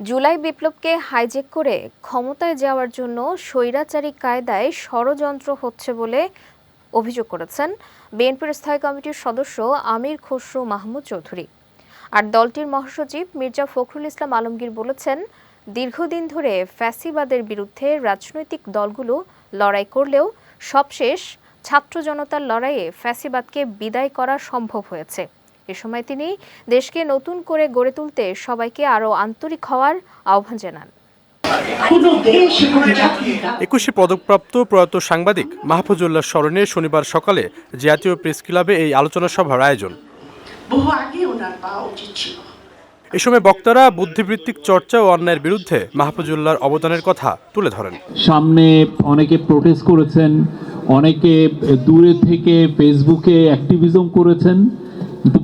জুলাই বিপ্লবকে হাইজেক করে ক্ষমতায় যাওয়ার জন্য স্বৈরাচারী কায়দায় ষড়যন্ত্র হচ্ছে বলে অভিযোগ করেছেন বিএনপির স্থায়ী কমিটির সদস্য আমির খসরু মাহমুদ চৌধুরী। আর দলটির মহাসচিব মির্জা ফখরুল ইসলাম আলমগীর বলেছেন, দীর্ঘদিন ধরে ফ্যাসিবাদের বিরুদ্ধে রাজনৈতিক দলগুলো লড়াই করলেও সবশেষ ছাত্র জনতার লড়াইয়ে ফ্যাসিবাদকে বিদায় করা সম্ভব হয়েছে। এ সময় তিনি দেশকে নতুন করে গড়ে তুলতে সবাইকে আরও আন্তরিক হওয়ার আহ্বান জানান। একুশে পদকপ্রাপ্ত প্রয়াত সাংবাদিক মাহফুজুল্লাহ স্মরণে শনিবার সকালে জাতীয় প্রেস ক্লাবে এই আলোচনা সভার আয়োজন। বহু আগে ওনার পাওয়া উচিত ছিল। এ সময় বক্তারা বুদ্ধিবৃত্তিক চর্চা ও অন্যায়ের বিরুদ্ধে মাহফুজুল্লাহর অবদানের কথা তুলে ধরেন। সামনে অনেকে প্রোটেস্ট করেছেন অনেকে দূরে থেকে ফেসবুকে অ্যাক্টিভিজম করেছেন।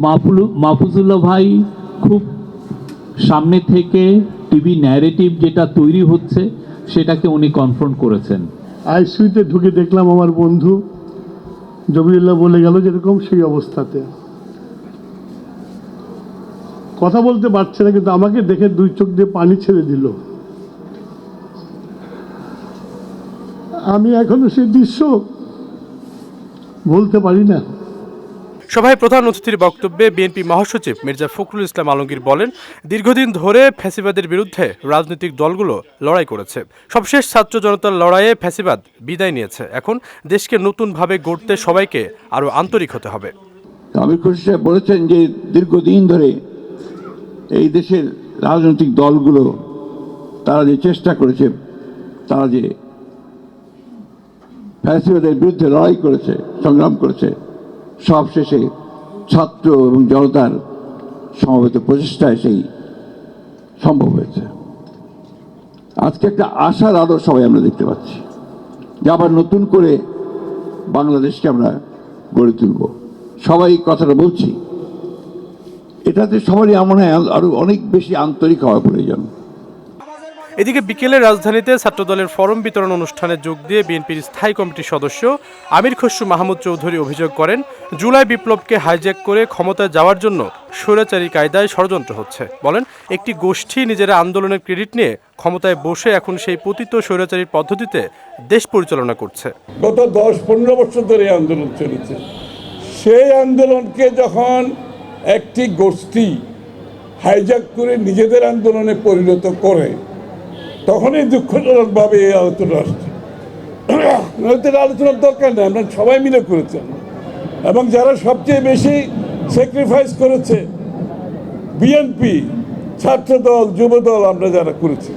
মাহফুল, মাহফুজুল্লাহ ভাই খুব সামনে থেকে টিভি ন্যারেটিভ যেটা তৈরি হচ্ছে, সেটাকে উনি কনফ্রন্ট করেছেন। আইসিউতে ঢুকে দেখলাম আমার বন্ধু জমিউল্লাহ বলে গেল যেরকম সেই অবস্থাতে। কথা বলতে পারছে না, কিন্তু আমাকে দেখে দুই চোখ দিয়ে পানি ছেড়ে দিল। আমি এখনও সেই দৃশ্য বলতে পারি না। সভায় প্রধান অতিথির বক্তব্যে বিএনপি মহাসচিব মির্জা ফখরুল ইসলাম আলমগীর বলেন, দীর্ঘদিন ধরে ফ্যাসিবাদের বিরুদ্ধে রাজনৈতিক দলগুলো লড়াই করেছে। সবশেষ ছাত্র জনতার লড়াইয়ে ফ্যাসিবাদ বিদায় নিয়েছে। এখন দেশকে নতুনভাবে গড়তে সবাইকে আরও আন্তরিক হতে হবে। আমির খুশি সাহেব বলেছেন যে দীর্ঘদিন ধরে এই দেশের রাজনৈতিক দলগুলো তারা যে চেষ্টা করেছে, তারা যে ফ্যাসিবাদের বিরুদ্ধে লড়াই করেছে, সংগ্রাম করেছে সব শেষে ছাত্র এবং জনতার সমবেত প্রচেষ্টায় সেই সম্ভব হয়েছে। আজকে একটা আশার আলো সবাই আমরা দেখতে পাচ্ছি, যে আবার নতুন করে বাংলাদেশকে আমরা গড়ে তুলব। সবাই কথাটা বলছি, এটাতে সবারই আমার মনে হয় আরও অনেক বেশি আন্তরিক হওয়া প্রয়োজন। এদিকে বিকেলে রাজধানীতে ছাত্রদলের ফরম বিতরণ অনুষ্ঠানে যোগ দিয়ে বিএনপির স্থায়ী কমিটির সদস্য আমির খসরু মাহমুদ চৌধুরী অভিযোগ করেন, জুলাই বিপ্লবকে হাইজ্যাক করে ক্ষমতায় যাওয়ার জন্য স্বৈরাচারী কায়দায় ষড়যন্ত্র হচ্ছে। বলেন, একটি গোষ্ঠী নিজেরা আন্দোলনের ক্রেডিট নিয়ে ক্ষমতায় বসে এখন সেই পতিত স্বৈরাচারীর পদ্ধতিতে দেশ পরিচালনা করছে। গত দশ পনেরো বছর ধরে আন্দোলন চলেছে। সেই আন্দোলনকে যখন একটি গোষ্ঠী হাইজ্যাক করে নিজেদের আন্দোলনে পরিণত করে তখনই দুঃখজনকভাবে এই আলোচনা আসছে। নয়তো আলোচনার দরকার নেই, আমরা সবাই মিলে করেছেন এবং যারা সবচেয়ে বেশি স্যাক্রিফাইস করেছে বিএনপি ছাত্রদল, যুবদল, আমরা যারা করেছি,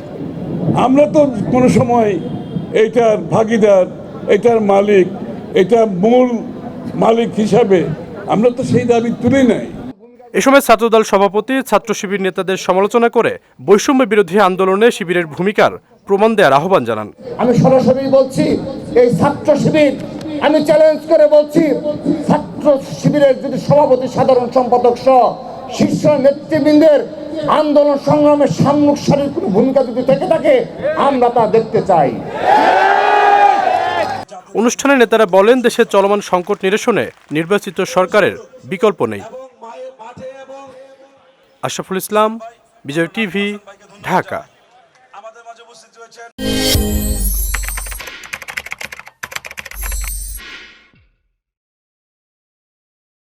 আমরা তো কোনো সময় এইটার ভাগিদার এটার মালিক এটা মূল মালিক হিসাবে আমরা তো সেই দাবি তুলি নাই। এ সময় ছাত্রদল সভাপতি ছাত্র শিবির নেতাদের সমালোচনা করে বৈষম্য বিরোধী আন্দোলনে শিবিরের ভূমিকার প্রমাণ দেওয়ার আহ্বান জানান। আমি সরাসরি বলছি এই ছাত্র শিবির আমি চ্যালেঞ্জ করে বলছি ছাত্র শিবিরের যদি সভাপতি সাধারণ সম্পাদক সহ শীর্ষ নেতৃবৃন্দের আন্দোলন সংগ্রামের সাম্মুখ সারির কোনো ভূমিকা যদি থেকে থাকে আমরা তা দেখতে চাই। অনুষ্ঠানে নেতারা বলেন দেশের চলমান সংকট নিরসনে নির্বাচিত সরকারের বিকল্প নেই। আশরাফুল ইসলাম বিজয় টিভি ঢাকা।